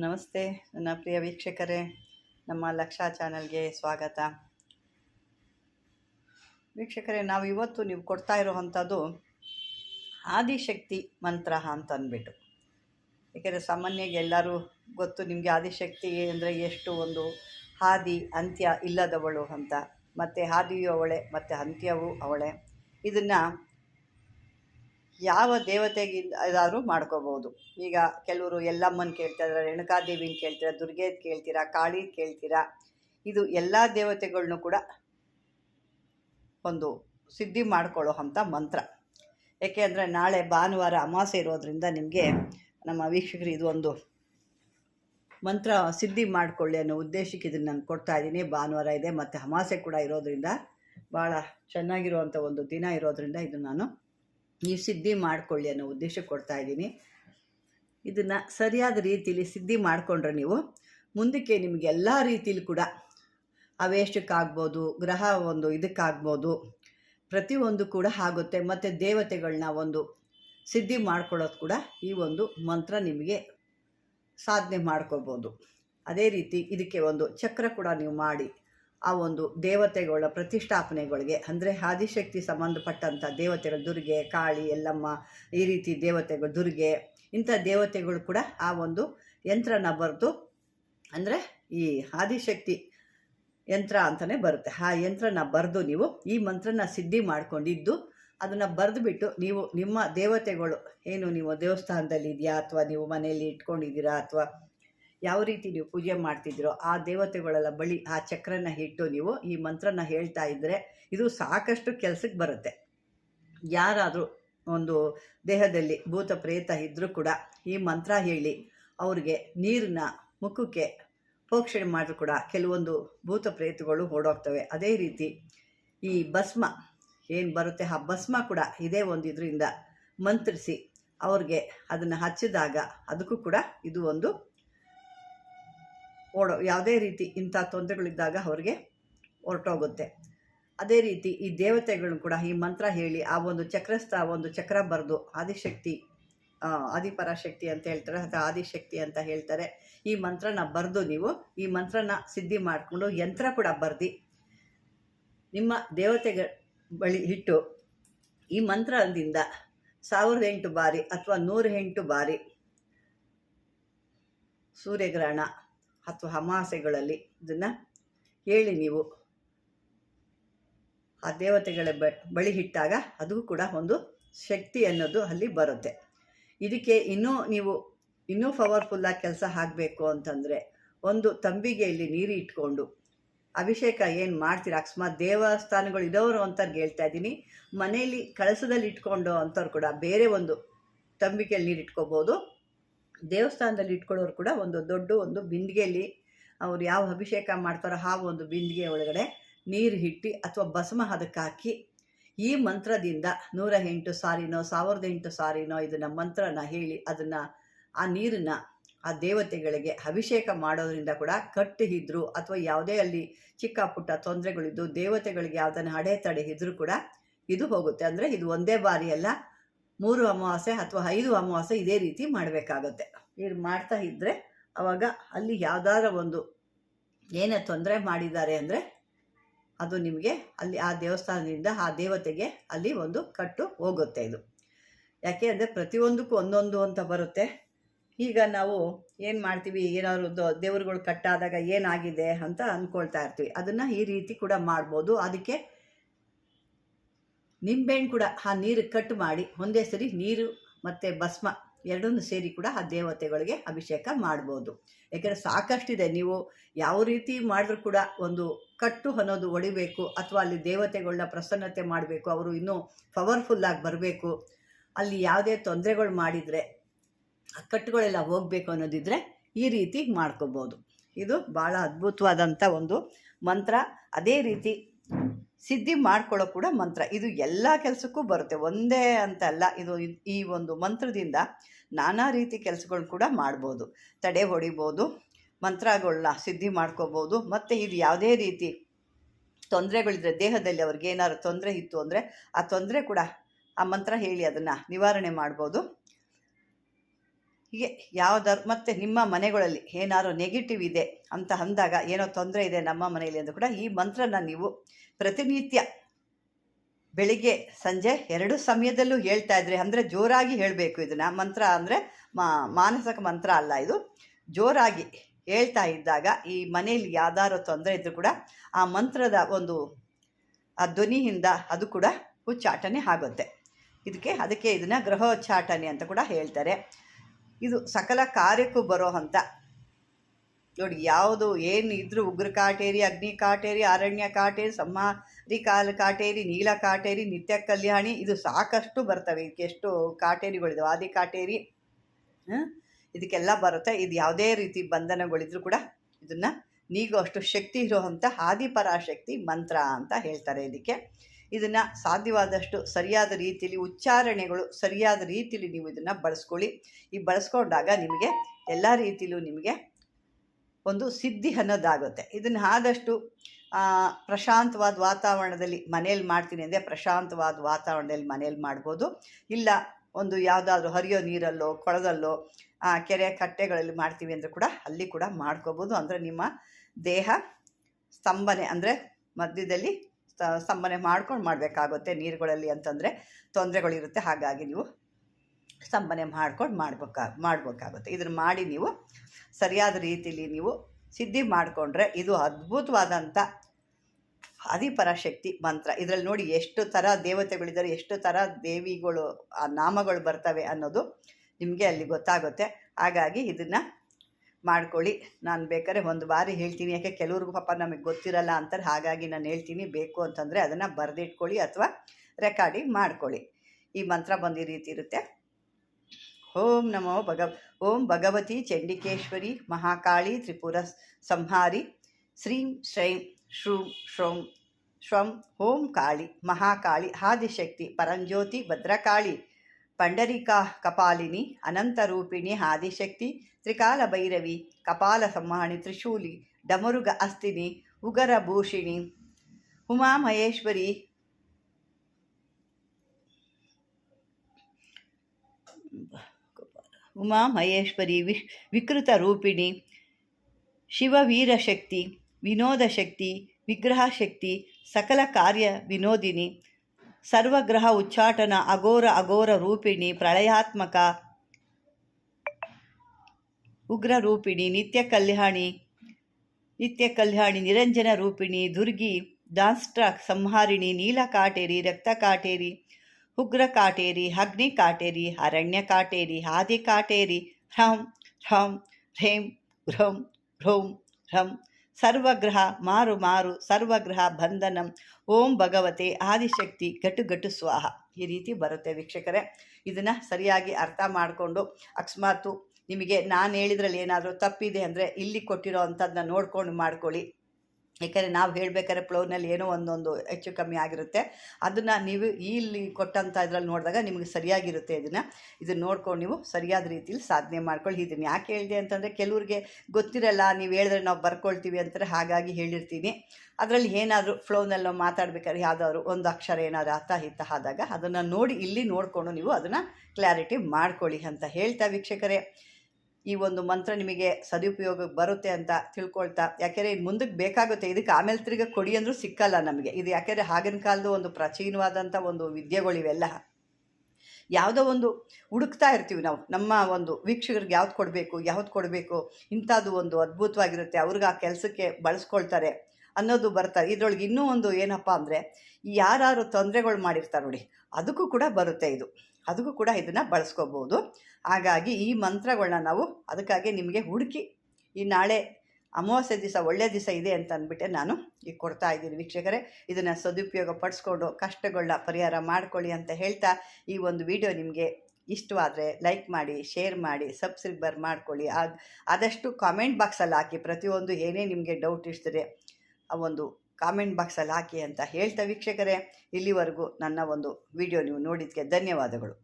ನಮಸ್ತೆ ನನ್ನ ಪ್ರಿಯ ವೀಕ್ಷಕರೇ, ನಮ್ಮ ಲಕ್ಷಾ ಚಾನಲ್ಗೆ ಸ್ವಾಗತ. ವೀಕ್ಷಕರೇ, ನಾವು ಇವತ್ತು ನೀವು ಕೊಡ್ತಾ ಇರುವಂಥದ್ದು ಆದಿಶಕ್ತಿ ಮಂತ್ರ ಅಂತ ಅಂದ್ಬಿಟ್ಟು. ಏಕೆಂದರೆ ಸಾಮಾನ್ಯವಾಗಿ ಎಲ್ಲರೂ ಗೊತ್ತು ನಿಮಗೆ ಆದಿಶಕ್ತಿ ಅಂದರೆ ಎಷ್ಟು, ಒಂದು ಹಾದಿ, ಅಂತ್ಯ ಇಲ್ಲದವಳು ಅಂತ. ಮತ್ತು ಹಾದಿಯು ಅವಳೆ, ಮತ್ತು ಅಂತ್ಯವೂ ಅವಳೆ. ಇದನ್ನು ಯಾವ ದೇವತೆಗಿಂತ ಇದಾದರೂ ಮಾಡ್ಕೋಬೋದು. ಈಗ ಕೆಲವರು ಎಲ್ಲಮ್ಮನ ಕೇಳ್ತಾರೆ ರೇಣುಕಾದೇವಿನ ಕೇಳ್ತೀರಾ ದುರ್ಗೆದು ಕೇಳ್ತೀರಾ, ಕಾಳಿದ್ ಕೇಳ್ತೀರಾ, ಇದು ಎಲ್ಲ ದೇವತೆಗಳ್ನೂ ಕೂಡ ಒಂದು ಸಿದ್ಧಿ ಮಾಡ್ಕೊಳ್ಳೋ ಅಂಥ ಮಂತ್ರ. ಯಾಕೆ ಅಂದರೆ ನಾಳೆ ಭಾನುವಾರ ಅಮಾಸೆ ಇರೋದ್ರಿಂದ ನಿಮಗೆ ನಮ್ಮ ವೀಕ್ಷಕರು ಇದು ಒಂದು ಮಂತ್ರ ಸಿದ್ಧಿ ಮಾಡಿಕೊಳ್ಳಿ ಅನ್ನೋ ಉದ್ದೇಶಕ್ಕೆ ಇದನ್ನು ನಾನು ಕೊಡ್ತಾ ಇದ್ದೀನಿ. ಭಾನುವಾರ ಇದೆ, ಮತ್ತು ಅಮಾಸೆ ಕೂಡ ಇರೋದ್ರಿಂದ ಭಾಳ ಚೆನ್ನಾಗಿರುವಂಥ ಒಂದು ದಿನ ಇರೋದರಿಂದ ಇದು ನಾನು ನೀವು ಸಿದ್ಧಿ ಮಾಡಿಕೊಳ್ಳಿ ಅನ್ನೋ ಉದ್ದೇಶ ಕೊಡ್ತಾ ಇದ್ದೀನಿ. ಇದನ್ನು ಸರಿಯಾದ ರೀತಿಯಲ್ಲಿ ಸಿದ್ಧಿ ಮಾಡಿಕೊಂಡ್ರೆ ನೀವು ಮುಂದಕ್ಕೆ ನಿಮಗೆ ಎಲ್ಲ ರೀತಿಲಿ ಕೂಡ ಅವೇಷ್ಟಕ್ಕಾಗ್ಬೋದು, ಗ್ರಹ ಒಂದು ಇದಕ್ಕಾಗ್ಬೋದು ಪ್ರತಿಯೊಂದು ಕೂಡ ಆಗುತ್ತೆ. ಮತ್ತು ದೇವತೆಗಳನ್ನ ಒಂದು ಸಿದ್ಧಿ ಮಾಡ್ಕೊಳ್ಳೋದು ಕೂಡ ಈ ಒಂದು ಮಂತ್ರ ನಿಮಗೆ ಸಾಧನೆ ಮಾಡ್ಕೋಬೋದು. ಅದೇ ರೀತಿ ಇದಕ್ಕೆ ಒಂದು ಚಕ್ರ ಕೂಡ ನೀವು ಮಾಡಿ ಆ ಒಂದು ದೇವತೆಗಳ ಪ್ರತಿಷ್ಠಾಪನೆಗಳಿಗೆ, ಅಂದರೆ ಆದಿಶಕ್ತಿ ಸಂಬಂಧಪಟ್ಟಂಥ ದೇವತೆಗಳು ದುರ್ಗೆ, ಕಾಳಿ, ಎಲ್ಲಮ್ಮ, ಈ ರೀತಿ ದೇವತೆಗಳು ದುರ್ಗೆ, ಇಂಥ ದೇವತೆಗಳು ಕೂಡ ಆ ಒಂದು ಯಂತ್ರನ ಬರೆದು, ಅಂದರೆ ಈ ಆದಿಶಕ್ತಿ ಯಂತ್ರ ಅಂತಲೇ ಬರುತ್ತೆ. ಆ ಯಂತ್ರನ ಬರೆದು ನೀವು ಈ ಮಂತ್ರನ ಸಿದ್ಧಿ ಮಾಡ್ಕೊಂಡಿದ್ದು, ಅದನ್ನು ಬರೆದುಬಿಟ್ಟು ನೀವು ನಿಮ್ಮ ದೇವತೆಗಳು, ಏನು ನೀವು ದೇವಸ್ಥಾನದಲ್ಲಿ ಇದೆಯಾ ಅಥವಾ ನೀವು ಮನೆಯಲ್ಲಿ ಇಟ್ಕೊಂಡಿದ್ದೀರಾ ಅಥವಾ ಯಾವ ರೀತಿ ನೀವು ಪೂಜೆ ಮಾಡ್ತಿದ್ದೀರೋ ಆ ದೇವತೆಗಳೆಲ್ಲ ಬಳಿ ಆ ಚಕ್ರನ ಇಟ್ಟು ನೀವು ಈ ಮಂತ್ರನ ಹೇಳ್ತಾ ಇದ್ದರೆ ಇದು ಸಾಕಷ್ಟು ಕೆಲಸಕ್ಕೆ ಬರುತ್ತೆ. ಯಾರಾದರೂ ಒಂದು ದೇಹದಲ್ಲಿ ಭೂತ ಪ್ರೇತ ಇದ್ದರೂ ಕೂಡ ಈ ಮಂತ್ರ ಹೇಳಿ ಅವ್ರಿಗೆ ನೀರನ್ನ ಮುಖಕ್ಕೆ ಪೋಕ್ಷಣೆ ಮಾಡಿದ್ರು ಕೂಡ ಕೆಲವೊಂದು ಭೂತ ಪ್ರೇತಗಳು ಓಡೋಗ್ತವೆ. ಅದೇ ರೀತಿ ಈ ಭಸ್ಮ ಏನು ಬರುತ್ತೆ? ಆ ಭಸ್ಮ ಕೂಡ ಇದೇ ಒಂದು ಇದರಿಂದ ಮಂತ್ರಿಸಿ ಅವ್ರಿಗೆ ಅದನ್ನು ಹಚ್ಚಿದಾಗ ಅದಕ್ಕೂ ಕೂಡ ಇದು ಒಂದು ಓಡೋ, ಯಾವುದೇ ರೀತಿ ಇಂಥ ತೊಂದರೆಗಳಿದ್ದಾಗ ಅವ್ರಿಗೆ ಹೊರಟೋಗುತ್ತೆ. ಅದೇ ರೀತಿ ಈ ದೇವತೆಗಳನ್ನು ಕೂಡ ಈ ಮಂತ್ರ ಹೇಳಿ ಆ ಒಂದು ಚಕ್ರಸ್ಥ ಒಂದು ಚಕ್ರ ಬರೆದು ಆದಿಶಕ್ತಿ ಆದಿಪರಾಶಕ್ತಿ ಅಂತ ಹೇಳ್ತಾರೆ, ಅಥವಾ ಆದಿಶಕ್ತಿ ಅಂತ ಹೇಳ್ತಾರೆ. ಈ ಮಂತ್ರನ ಬರೆದು ನೀವು ಈ ಮಂತ್ರನ ಸಿದ್ಧಿ ಮಾಡಿಕೊಂಡು ಯಂತ್ರ ಕೂಡ ಬರ್ದು ನಿಮ್ಮ ದೇವತೆಗಳ ಬಳಿ ಇಟ್ಟು ಈ ಮಂತ್ರದಿಂದ ಸಾವಿರದ ಎಂಟು ಬಾರಿ ಅಥವಾ ನೂರ ಎಂಟು ಬಾರಿ ಸೂರ್ಯಗ್ರಹಣ ಅಥವಾ ಅಮಾಸೆಗಳಲ್ಲಿ ಇದನ್ನು ಹೇಳಿ ನೀವು. ಆ ದೇವತೆಗಳ ಬಳಿ ಇಟ್ಟಾಗ ಅದು ಕೂಡ ಒಂದು ಶಕ್ತಿ ಅನ್ನೋದು ಅಲ್ಲಿ ಬರುತ್ತೆ. ಇದಕ್ಕೆ ಇನ್ನೂ ನೀವು ಇನ್ನೂ ಪವರ್ಫುಲ್ಲಾಗಿ ಕೆಲಸ ಆಗಬೇಕು ಅಂತಂದರೆ ಒಂದು ತಂಬಿಗೆಯಲ್ಲಿ ನೀರು ಇಟ್ಕೊಂಡು ಅಭಿಷೇಕ ಏನು ಮಾಡ್ತೀರ? ಅಕಸ್ಮಾತ್ ದೇವಸ್ಥಾನಗಳು ಇದ್ದವರು ಅಂತ ಹೇಳ್ತಾ ಇದ್ದೀನಿ. ಮನೆಯಲ್ಲಿ ಕಳಸದಲ್ಲಿ ಇಟ್ಕೊಂಡು ಅಂಥವ್ರು ಕೂಡ ಬೇರೆ ಒಂದು ತಂಬಿಕೆಯಲ್ಲಿ ನೀರು ಇಟ್ಕೋಬೋದು. ದೇವಸ್ಥಾನದಲ್ಲಿ ಇಟ್ಕೊಳ್ಳೋರು ಕೂಡ ಒಂದು ದೊಡ್ಡ ಒಂದು ಬಿಂದಿಗೆಯಲ್ಲಿ ಅವ್ರು ಯಾವ ಅಭಿಷೇಕ ಮಾಡ್ತಾರೋ ಆ ಒಂದು ಬಿಂದಿಗೆ ಒಳಗಡೆ ನೀರು ಇಟ್ಟು ಅಥವಾ ಭಸ್ಮ ಅದಕ್ಕೆ ಹಾಕಿ ಈ ಮಂತ್ರದಿಂದ ನೂರ ಎಂಟು ಸಾರಿನೋ, ಸಾವಿರದ ಎಂಟು ಸಾರಿನೋ ಇದನ್ನು ಮಂತ್ರನ ಹೇಳಿ ಅದನ್ನು ಆ ನೀರನ್ನು ಆ ದೇವತೆಗಳಿಗೆ ಅಭಿಷೇಕ ಮಾಡೋದ್ರಿಂದ ಕೂಡ ಕಟ್ಟು ಇದ್ದರು ಅಥವಾ ಯಾವುದೇ ಅಲ್ಲಿ ಚಿಕ್ಕ ಪುಟ್ಟ ತೊಂದರೆಗಳಿದ್ದು ದೇವತೆಗಳಿಗೆ ಯಾವುದನ್ನು ಅಡೆತಡೆ ಇದ್ದರೂ ಕೂಡ ಇದು ಹೋಗುತ್ತೆ. ಅಂದರೆ ಇದು ಒಂದೇ ಬಾರಿ ಅಲ್ಲ ಮೂರು ಅಮಾವಾಸ್ಯೆ ಅಥವಾ ಐದು ಅಮಾವಾಸ್ಯೆ ಇದೇ ರೀತಿ ಮಾಡಬೇಕಾಗತ್ತೆ. ಇದು ಮಾಡ್ತಾ ಇದ್ದರೆ ಅವಾಗ ಅಲ್ಲಿ ಯಾವುದಾರ ಒಂದು ಏನೇ ತೊಂದರೆ ಮಾಡಿದ್ದಾರೆ ಅಂದರೆ ಅದು ನಿಮಗೆ ಅಲ್ಲಿ ಆ ದೇವಸ್ಥಾನದಿಂದ ಆ ದೇವತೆಗೆ ಅಲ್ಲಿ ಒಂದು ಕಟ್ಟು ಹೋಗುತ್ತೆ ಇದು. ಯಾಕೆ ಅಂದರೆ ಪ್ರತಿಯೊಂದಕ್ಕೂ ಒಂದೊಂದು ಅಂತ ಬರುತ್ತೆ. ಈಗ ನಾವು ಏನು ಮಾಡ್ತೀವಿ? ಏನಾದ್ರು ದೇವರುಗಳು ಕಟ್ಟಾದಾಗ ಏನಾಗಿದೆ ಅಂತ ಅಂದ್ಕೊಳ್ತಾ ಇರ್ತೀವಿ. ಅದನ್ನು ಈ ರೀತಿ ಕೂಡ ಮಾಡ್ಬೋದು. ಅದಕ್ಕೆ ನಿಂಬೆಹಣ್ಣು ಕೂಡ ಆ ನೀರು ಕಟ್ ಮಾಡಿ ಒಂದೇ ಸರಿ ನೀರು ಮತ್ತು ಭಸ್ಮ ಎರಡನ್ನೂ ಸೇರಿ ಕೂಡ ಆ ದೇವತೆಗಳಿಗೆ ಅಭಿಷೇಕ ಮಾಡ್ಬೋದು. ಯಾಕೆಂದರೆ ಸಾಕಷ್ಟಿದೆ, ನೀವು ಯಾವ ರೀತಿ ಮಾಡಿದ್ರೂ ಕೂಡ ಒಂದು ಕಟ್ಟು ಅನ್ನೋದು ಒಡಿಬೇಕು ಅಥವಾ ಅಲ್ಲಿ ದೇವತೆಗಳನ್ನ ಪ್ರಸನ್ನತೆ ಮಾಡಬೇಕು, ಅವರು ಇನ್ನೂ ಪವರ್ಫುಲ್ಲಾಗಿ ಬರಬೇಕು, ಅಲ್ಲಿ ಯಾವುದೇ ತೊಂದರೆಗಳು ಮಾಡಿದರೆ, ಆ ಕಟ್ಟುಗಳೆಲ್ಲ ಹೋಗಬೇಕು ಅನ್ನೋದಿದ್ರೆ ಈ ರೀತಿ ಮಾಡ್ಕೋಬೋದು. ಇದು ಭಾಳ ಅದ್ಭುತವಾದಂಥ ಒಂದು ಮಂತ್ರ. ಅದೇ ರೀತಿ ಸಿದ್ಧಿ ಮಾಡ್ಕೊಳ್ಳೋ ಕೂಡ ಮಂತ್ರ. ಇದು ಎಲ್ಲ ಕೆಲಸಕ್ಕೂ ಬರುತ್ತೆ. ಒಂದೇ ಅಂತ ಅಲ್ಲ ಇದು ಈ ಒಂದು ಮಂತ್ರದಿಂದ ನಾನಾ ರೀತಿ ಕೆಲಸಗಳನ್ನ ಕೂಡ ಮಾಡ್ಬೋದು. ತಡೆ ಹೊಡಿಬೋದು ಮಂತ್ರಗಳನ್ನ ಸಿದ್ಧಿ ಮಾಡ್ಕೋಬೋದು, ಮತ್ತು ಇದು ಯಾವುದೇ ರೀತಿ ತೊಂದರೆಗಳಿದ್ರೆ, ದೇಹದಲ್ಲಿ ಅವ್ರಿಗೆ ಏನಾದ್ರು ತೊಂದರೆ ಇತ್ತು ಅಂದರೆ ಆ ತೊಂದರೆ ಕೂಡ ಆ ಮಂತ್ರ ಹೇಳಿ ಅದನ್ನು ನಿವಾರಣೆ ಮಾಡ್ಬೋದು. ಹೀಗೆ ಯಾವುದಾದ್ರು ಮತ್ತು ನಿಮ್ಮ ಮನೆಗಳಲ್ಲಿ ಏನಾದ್ರು ನೆಗೆಟಿವ್ ಇದೆ ಅಂತ ಅಂದಾಗ, ಏನೋ ತೊಂದರೆ ಇದೆ ನಮ್ಮ ಮನೆಯಲ್ಲಿ ಅಂದರೂ ಕೂಡ ಈ ಮಂತ್ರನ ನೀವು ಪ್ರತಿನಿತ್ಯ. ಬೆಳಿಗ್ಗೆ ಸಂಜೆ ಎರಡು ಸಮಯದಲ್ಲೂ ಹೇಳ್ತಾ ಇದ್ರೆ, ಅಂದರೆ ಜೋರಾಗಿ ಹೇಳಬೇಕು ಇದನ್ನು ಮಂತ್ರ ಅಂದರೆ ಮಾನಸಿಕ ಮಂತ್ರ ಅಲ್ಲ ಇದು. ಜೋರಾಗಿ ಹೇಳ್ತಾ ಇದ್ದಾಗ ಈ ಮನೆಯಲ್ಲಿ ಯಾವ್ದಾರು ತೊಂದರೆ ಇದ್ದರೂ ಕೂಡ ಆ ಮಂತ್ರದ ಒಂದು, ಆ ಧ್ವನಿಯಿಂದ ಅದು ಕೂಡ ಉಚ್ಚಾಟನೆ ಆಗುತ್ತೆ. ಇದಕ್ಕೆ, ಅದಕ್ಕೆ ಇದನ್ನು ಗ್ರಹೋಚ್ಚಾಟನೆ ಅಂತ ಕೂಡ ಹೇಳ್ತಾರೆ. ಇದು ಸಕಲ ಕಾರ್ಯಕ್ಕೂ ಬರೋ ಹಂತ ನೋಡಿ, ಯಾವುದು ಏನು ಇದ್ರೂ ಉಗ್ರ ಕಾಟೇರಿ, ಅಗ್ನಿ ಕಾಟೇರಿ, ಅರಣ್ಯ ಕಾಟೇರಿ ಸಮಾರಿ ಕಾಲ ಕಾಟೇರಿ, ನೀಲ ಕಾಟೇರಿ, ನಿತ್ಯ ಕಲ್ಯಾಣಿ, ಇದು ಸಾಕಷ್ಟು ಬರ್ತವೆ. ಇದಕ್ಕೆ ಎಷ್ಟು ಕಾಟೇರಿಗಳಿದಾವೆ? ಆದಿ ಕಾಟೇರಿ? ಇದಕ್ಕೆಲ್ಲ ಬರುತ್ತೆ. ಇದು ಯಾವುದೇ ರೀತಿ ಬಂಧನಗಳಿದ್ರೂ ಕೂಡ ಇದನ್ನು ನೀಗೋ ಅಷ್ಟು ಶಕ್ತಿ ಇರುವಂಥ ಆದಿಪರಾಶಕ್ತಿ ಮಂತ್ರ ಅಂತ ಹೇಳ್ತಾರೆ ಇದಕ್ಕೆ. ಇದನ್ನು ಸಾಧ್ಯವಾದಷ್ಟು ಸರಿಯಾದ ರೀತಿಯಲ್ಲಿ, ಉಚ್ಚಾರಣೆಗಳು ಸರಿಯಾದ ರೀತಿಯಲ್ಲಿ ನೀವು ಇದನ್ನು ಬಳಸ್ಕೊಳ್ಳಿ. ಈ ಬಳಸ್ಕೊಂಡಾಗ ನಿಮಗೆ ಎಲ್ಲ ರೀತಿಯಲ್ಲೂ ನಿಮಗೆ ಒಂದು ಸಿದ್ಧಿ ಅನ್ನೋದಾಗುತ್ತೆ. ಇದನ್ನು ಆದಷ್ಟು ಪ್ರಶಾಂತವಾದ ವಾತಾವರಣದಲ್ಲಿ ಮನೇಲಿ ಮಾಡ್ತೀನಿ ಅಂದರೆ ಪ್ರಶಾಂತವಾದ ವಾತಾವರಣದಲ್ಲಿ ಮನೇಲಿ ಮಾಡ್ಬೋದು. ಇಲ್ಲ, ಒಂದು ಯಾವುದಾದ್ರೂ ಹರಿಯೋ ನೀರಲ್ಲೋ ಕೊಳದಲ್ಲೋ ಕೆರೆ ಕಟ್ಟೆಗಳಲ್ಲಿ ಮಾಡ್ತೀವಿ ಅಂದರೆ ಕೂಡ ಅಲ್ಲಿ ಕೂಡ ಮಾಡ್ಕೋಬೋದು. ಅಂದರೆ ನಿಮ್ಮ ದೇಹ ಸ್ತಂಭನೆ ಅಂದರೆ ಮಧ್ಯದಲ್ಲಿ ಸ್ತಂಭನೆ ಮಾಡ್ಕೊಂಡು ಮಾಡಬೇಕಾಗುತ್ತೆ ನೀರುಗಳಲ್ಲಿ ಅಂತಂದರೆ ತೊಂದರೆಗಳಿರುತ್ತೆ. ಹಾಗಾಗಿ ನೀವು ಸ್ತಂಭನೆ ಮಾಡ್ಕೊಂಡು ಮಾಡ್ಬೇಕಾ, ಮಾಡಬೇಕಾಗುತ್ತೆ. ಇದನ್ನು ಮಾಡಿ ನೀವು ಸರಿಯಾದ ರೀತಿಯಲ್ಲಿ ನೀವು ಸಿದ್ಧಿ ಮಾಡಿಕೊಂಡ್ರೆ ಇದು ಅದ್ಭುತವಾದಂಥ ಆದಿಪರಾಶಕ್ತಿ ಮಂತ್ರ. ಇದರಲ್ಲಿ ನೋಡಿ ಎಷ್ಟು ಥರ ದೇವತೆಗಳಿದ್ದಾರೆ, ಎಷ್ಟು ಥರ ದೇವಿಗಳು, ಆ ನಾಮಗಳು ಬರ್ತವೆ ಅನ್ನೋದು ನಿಮಗೆ ಅಲ್ಲಿ ಗೊತ್ತಾಗುತ್ತೆ. ಹಾಗಾಗಿ ಇದನ್ನು ಮಾಡ್ಕೊಳ್ಳಿ. ನಾನು ಬೇಕಾದ್ರೆ ಒಂದು ಬಾರಿ ಹೇಳ್ತೀನಿ. ಯಾಕೆ ಕೆಲವ್ರಿಗೂ ಪಾಪ ನಮಗೆ ಗೊತ್ತಿರಲ್ಲ ಅಂತಾರೆ. ಹಾಗಾಗಿ ನಾನು ಹೇಳ್ತೀನಿ. ಬೇಕು ಅಂತಂದರೆ ಅದನ್ನು ಬರೆದಿಟ್ಕೊಳ್ಳಿ ಅಥವಾ ರೆಕಾರ್ಡಿಂಗ್ ಮಾಡ್ಕೊಳ್ಳಿ. ಈ ಮಂತ್ರ ಬಂದು ಈ ರೀತಿ ಇರುತ್ತೆ. ఓం నమో భగవ ఓం భగవతి చండికేశ్వరి మహాకాళి త్రిపుర సంహారి. శ్రీం శ్రైం శ్రూం శ్రోం శ్వం ఓం కాళి మహాకాళి ఆదిశక్తి పరంజ్యోతి భద్రకాళి పండరికా కపాలిని అనంతరూపిణి ఆదిశక్తి త్రికాల భైరవి కపాల సంహాణి త్రిశూలి డమరుగ అస్థిని ఉగరభూషిణి ఉమామహేశ్వరి ಉಮಾ ಮಹೇಶ್ವರಿ ವಿಶ್ ವಿಕೃತ ರೂಪಿಣಿ ಶಿವವೀರಶಕ್ತಿ ವಿನೋದ ಶಕ್ತಿ, ವಿಗ್ರಹ ಶಕ್ತಿ, ಸಕಲ ಕಾರ್ಯ ವಿನೋದಿನಿ, ಸರ್ವಗ್ರಹ ಉಚ್ಚಾಟನ ಅಘೋರ ಅಘೋರ ರೂಪಿಣಿ, ಪ್ರಳಯಾತ್ಮಕ ಉಗ್ರ ರೂಪಿಣಿ, ನಿತ್ಯ ಕಲ್ಯಾಣಿ ನಿತ್ಯ ಕಲ್ಯಾಣಿ, ನಿರಂಜನ ರೂಪಿಣಿ, ದುರ್ಗಿ ಡಾನ್ಸ್ಟ್ರಾಕ್ ಸಂಹಾರಿಣಿ ನೀಲ ಕಾಟೇರಿ ರಕ್ತ ಕಾಟೇರಿ ಉಗ್ರ ಕಾಟೇರಿ, ಅಗ್ನಿ ಕಾಟೇರಿ, ಅರಣ್ಯ ಕಾಟೇರಿ ಹಾದಿ ಕಾಟೇರಿ ಹ್ರಂ ಹ್ರಂ ಹ್ರೇಂ, ಹ್ರಂ, ಹ್ರೌಂ, ಹ್ರಂ, ಸರ್ವಗ್ರಹ, ಮಾರು ಮಾರು, ಸರ್ವಗ್ರಹ, ಬಂಧನಂ, ಓಂ ಭಗವತೆ, ಆದಿಶಕ್ತಿ, ಗಟು ಗಟು, ಸ್ವಾಹ. ಈ ರೀತಿ ಬರುತ್ತೆ ವೀಕ್ಷಕರೇ. ಇದನ್ನು ಸರಿಯಾಗಿ ಅರ್ಥ ಮಾಡಿಕೊಂಡು ಅಕಸ್ಮಾತು ನಿಮಗೆ ನಾನು ಹೇಳಿದ್ರಲ್ಲಿ ಏನಾದರೂ ತಪ್ಪಿದೆ ಅಂದರೆ ಇಲ್ಲಿ ಕೊಟ್ಟಿರೋ ಅಂಥದ್ದನ್ನ ನೋಡ್ಕೊಂಡು ಮಾಡ್ಕೊಳ್ಳಿ. ಯಾಕಂದರೆ ನಾವು ಹೇಳಬೇಕಾದ್ರೆ ಫ್ಲೋನಲ್ಲಿ ಏನೋ ಒಂದೊಂದು ಹೆಚ್ಚು ಕಮ್ಮಿ ಆಗಿರುತ್ತೆ. ಅದನ್ನು ನೀವು ಇಲ್ಲಿ ಕೊಟ್ಟಂಥ ಇದ್ರಲ್ಲಿ ನೋಡಿದಾಗ ನಿಮಗೆ ಸರಿಯಾಗಿರುತ್ತೆ ಇದನ್ನು. ಇದನ್ನು ನೋಡ್ಕೊಂಡು ನೀವು ಸರಿಯಾದ ರೀತಿಯಲ್ಲಿ ಸಾಧನೆ ಮಾಡ್ಕೊಳ್ಳಿ. ಇದನ್ನು ಯಾಕೆ ಹೇಳಿದೆ ಅಂತಂದರೆ ಕೆಲವ್ರಿಗೆ ಗೊತ್ತಿರಲ್ಲ, ನೀವು ಹೇಳಿದ್ರೆ ನಾವು ಬರ್ಕೊಳ್ತೀವಿ ಅಂತಾರೆ, ಹಾಗಾಗಿ ಹೇಳಿರ್ತೀನಿ. ಅದರಲ್ಲಿ ಏನಾದರೂ ಫ್ಲೋನಲ್ಲಿ ನಾವು ಮಾತಾಡ್ಬೇಕಾದ್ರೆ ಯಾವುದಾದ್ರು ಒಂದು ಅಕ್ಷರ ಏನಾದರೂ ಅರ್ಥ ಹಿತ ಆದಾಗ ಅದನ್ನು ನೋಡಿ ಇಲ್ಲಿ ನೋಡಿಕೊಂಡು ನೀವು ಅದನ್ನು ಕ್ಲಾರಿಟಿ ಮಾಡ್ಕೊಳ್ಳಿ ಅಂತ ಹೇಳ್ತಾ ವೀಕ್ಷಕರೇ. ಈ ಒಂದು ಮಂತ್ರ ನಿಮಗೆ ಸದುಪಯೋಗಕ್ಕೆ ಬರುತ್ತೆ ಅಂತ ತಿಳ್ಕೊಳ್ತಾ, ಯಾಕೆಂದರೆ ಇದು ಮುಂದಕ್ಕೆ ಬೇಕಾಗುತ್ತೆ, ಇದಕ್ಕೆ ಆಮೇಲೆ ತಿರ್ಗಿ ಕೊಡಿ ಅಂದರೂ ಸಿಕ್ಕಲ್ಲ ನಮಗೆ. ಇದು ಯಾಕೆಂದರೆ ಆಗಿನ ಕಾಲದ ಒಂದು ಪ್ರಾಚೀನವಾದಂಥ ಒಂದು ವಿದ್ಯೆಗಳಿವೆಲ್ಲ ಯಾವುದೋ ಒಂದು ಹುಡುಕ್ತಾ ಇರ್ತೀವಿ ನಾವು, ನಮ್ಮ ಒಂದು ವೀಕ್ಷಕರಿಗೆ ಯಾವ್ದು ಕೊಡಬೇಕು ಯಾವ್ದು ಕೊಡಬೇಕು, ಇಂಥದ್ದು ಒಂದು ಅದ್ಭುತವಾಗಿರುತ್ತೆ, ಅವ್ರಿಗೆ ಆ ಕೆಲಸಕ್ಕೆ ಬಳಸ್ಕೊಳ್ತಾರೆ ಅನ್ನೋದು ಬರ್ತಾರೆ ಇದರೊಳಗೆ ಇನ್ನೂ ಒಂದು ಏನಪ್ಪ ಅಂದರೆ ಯಾರು ತೊಂದರೆಗಳು ಮಾಡಿರ್ತಾರೆ ನೋಡಿ, ಅದಕ್ಕೂ ಕೂಡ ಬರುತ್ತೆ ಇದು. ಅದಕ್ಕೂ ಕೂಡ ಇದನ್ನು ಬಳಸ್ಕೋಬೋದು. ಹಾಗಾಗಿ ಈ ಮಂತ್ರಗಳನ್ನ ನಾವು ಅದಕ್ಕಾಗಿ ನಿಮಗೆ ಹುಡುಕಿ ಈ ನಾಳೆ ಅಮಾವಾಸ್ಯೆ ದಿವಸ ಒಳ್ಳೆಯ ದಿವಸ ಇದೆ ಅಂತ ಅಂದ್ಬಿಟ್ಟೆ ನಾನು ಈಗ ಕೊಡ್ತಾ ಇದ್ದೀನಿ ವೀಕ್ಷಕರೇ. ಇದನ್ನು ಸದುಪಯೋಗ ಪಡಿಸ್ಕೊಂಡು ಕಷ್ಟಗಳನ್ನ ಪರಿಹಾರ ಮಾಡ್ಕೊಳ್ಳಿ ಅಂತ ಹೇಳ್ತಾ ಈ ಒಂದು ವಿಡಿಯೋ ನಿಮಗೆ ಇಷ್ಟವಾದರೆ ಲೈಕ್ ಮಾಡಿ, ಶೇರ್ ಮಾಡಿ, ಸಬ್ಸ್ಕ್ರೈಬರ್ ಮಾಡ್ಕೊಳ್ಳಿ. ಆಗ ಆದಷ್ಟು ಕಾಮೆಂಟ್ ಬಾಕ್ಸಲ್ಲಿ ಹಾಕಿ. ಪ್ರತಿಯೊಂದು ಏನೇ ನಿಮಗೆ ಡೌಟ್ ಇರ್ತದೆ, ಆ ಒಂದು ಕಾಮೆಂಟ್ ಬಾಕ್ಸಲ್ಲಿ ಹಾಕಿ ಅಂತ ಹೇಳ್ತಾ ವೀಕ್ಷಕರೇ. ಇಲ್ಲಿವರೆಗೂ ನನ್ನ ಒಂದು ವಿಡಿಯೋ ನೀವು ನೋಡಿದ್ದಕ್ಕೆ ಧನ್ಯವಾದಗಳು.